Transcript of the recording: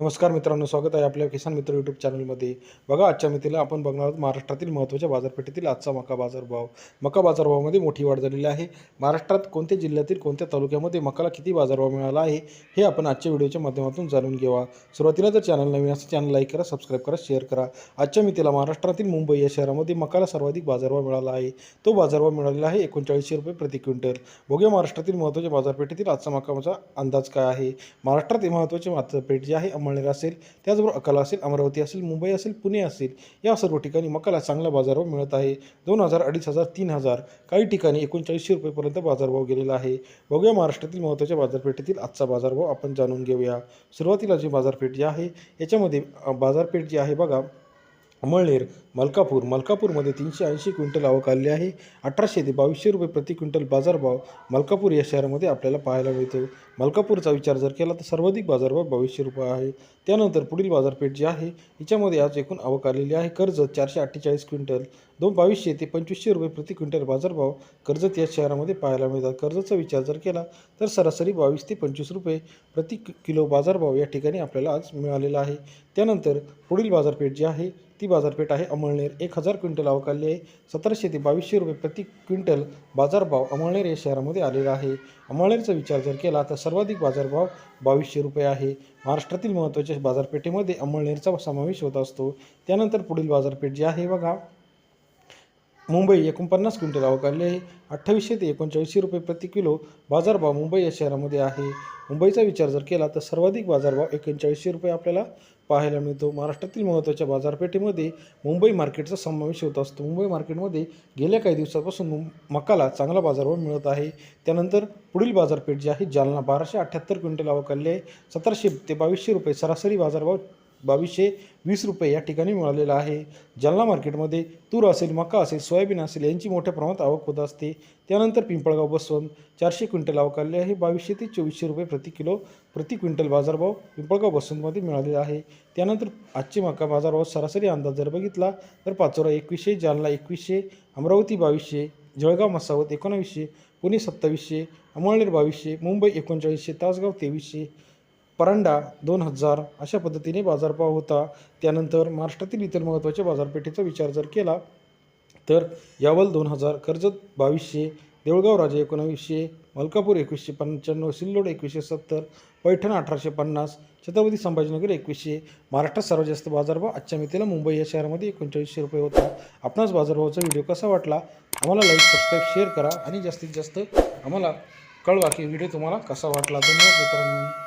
नमस्कार मित्रांनो स्वागत आहे आपल्या किसान मित्र यूट्यूब चॅनलमध्ये बघा आजच्या मितीला आपण बघणार आहोत महाराष्ट्रातील महत्त्वाच्या बाजारपेठेतील आजचा मका बाजारभाव. मका बाजारभावामध्ये मोठी वाढ झालेली आहे. महाराष्ट्रात कोणत्या जिल्ह्यातील कोणत्या तालुक्यामध्ये मकाला किती बाजारभाव मिळाला आहे हे आपण आजच्या व्हिडिओच्या माध्यमातून जाणून घेवा. सुरुवातीला जर चॅनल नवीन असेल चॅनल लाईक करा सबस्क्राईब करा शेअर करा. आजच्या मितीला महाराष्ट्रातील मुंबई या शहरामध्ये मकाला सर्वाधिक बाजारभाव मिळाला आहे. तो बाजारभाव मिळालेला आहे एकोणचाळीसशे रुपये प्रति क्विंटल. बघूया महाराष्ट्रातील महत्त्वाच्या बाजारपेठेतील आजचा मकाचा अंदाज काय आहे. महाराष्ट्रात हे महत्त्वाचे बाजारपेठ जी आहे अंमळनेर असेल त्याचबरोबर अकोला असेल अमरावती असेल मुंबई असेल पुणे असेल या सर्व ठिकाणी मकाला चांगला बाजारभाव मिळत आहे. दोन हजार अडीच हजार तीन हजार काही ठिकाणी एकोणचाळीसशे रुपयेपर्यंत बाजारभाव गेलेला आहे. बघूया महाराष्ट्रातील महत्त्वाच्या बाजारपेठेतील आजचा बाजारभाव आपण जाणून घेऊया. सुरुवातीला जी बाजारपेठ जी आहे याच्यामध्ये बाजारपेठ जी आहे बघा अमळनेर मलकापूर मलकापूरमध्ये तीनशे ऐंशी क्विंटल आवक आली आहे. अठराशे ते बावीसशे रुपये प्रति क्विंटल बाजारभाव मलकापूर या शहरामध्ये आपल्याला पाहायला मिळतो. मलकापूरचा विचार जर केला तर सर्वाधिक बाजारभाव बावीसशे रुपये आहे. त्यानंतर पुढील बाजारपेठ जी आहे हिच्यामध्ये आज एकूण आवक आलेली आहे. कर्जत चारशे अठ्ठेचाळीस क्विंटल दोन बावीसशे ते पंचवीसशे रुपये प्रति क्विंटल बाजारभाव कर्जत या शहरामध्ये पाहायला मिळतात. कर्जतचा विचार जर केला तर सरासरी बावीस ते पंचवीस रुपये प्रति किलो बाजारभाव या ठिकाणी आपल्याला आज मिळालेला आहे. त्यानंतर पुढील बाजारपेठ जी आहे ती बाजारपेठ आहे अमळनेर. एक हजार क्विंटल आवक आहे. सतराशे ते बावीसशे रुपये प्रति क्विंटल बाजारभाव अमळनेर या शहरामध्ये आलेला आहे. अमळनेरचा विचार जर केला तर सर्वाधिक बाजारभाव बावीसशे रुपये आहे. महाराष्ट्रातील महत्त्वाच्या बाजारपेठेमध्ये अमळनेरचा समावेश होत असतो. त्यानंतर पुढील बाजारपेठ जी आहे बघा मुंबई एकोणपन्नास क्विंटल आवक आली आहे. अठ्ठावीसशे ते एकोणचाळीसशे रुपये प्रति किलो बाजारभाव मुंबई या शहरामध्ये आहे. मुंबईचा विचार जर केला तर सर्वाधिक बाजारभाव एकोणचाळीसशे रुपये आपल्याला पाहायला मिळतो. महाराष्ट्रातील महत्त्वाच्या बाजारपेठेमध्ये मुंबई मार्केटचा समावेश होत असतो. मुंबई मार्केटमध्ये गेल्या काही दिवसापासून मुं- मकाला चांगला बाजारभाव मिळत आहे. त्यानंतर पुढील बाजारपेठ जी आहे जालना बाराशे अठ्ठ्याहत्तर क्विंटल आवक आली आहे. सतराशे ते बावीसशे रुपये सरासरी बाजारभाव बावीसशे वीस रुपये या ठिकाणी मिळालेला आहे. जालना मार्केटमध्ये तूर असेल मका असेल सोयाबीन असेल यांची मोठ्या प्रमाणात आवक होत असते. त्यानंतर पिंपळगाव बसवंत चारशे क्विंटल आवक आलेली आहे. बावीसशे ते चोवीसशे रुपये प्रति किलो प्रति क्विंटल बाजारभाव पिंपळगाव बसवंतमध्ये मिळालेला आहे. त्यानंतर आजचे मका बाजारभाव सरासरी अंदाज जर बघितला तर पाचोरा एकवीसशे जालना एकवीसशे अमरावती बावीसशे जळगाव मसावत एकोणावीसशे पुणे सत्तावीसशे अमळनेर बावीसशे मुंबई एकोणचाळीसशे तासगाव तेवीसशे परांडा दोन हजार अशा पद्धतीने बाजारभाव होता. त्यानंतर महाराष्ट्रातील इतर महत्त्वाच्या बाजारपेठेचा विचार जर केला तर यावल दोन हजार कर्जत बावीसशे देऊळगाव राजा एकोणावीसशे मलकापूर एकवीसशे पंच्याण्णव सिल्लोड एकवीसशे सत्तर पैठण अठराशे पन्नास छत्रपती संभाजीनगर एकवीसशे महाराष्ट्रात सर्वात जास्त बाजारभाव आजच्या मितीला मुंबई या शहरामध्ये एकोणचाळीसशे रुपये होता. आपणास बाजारभावाचा व्हिडिओ कसा वाटला? आम्हाला लाईक सबस्क्राईब शेअर करा आणि जास्तीत जास्त आम्हाला कळवा की व्हिडिओ तुम्हाला कसा वाटला. धन्यवाद मित्रांनो.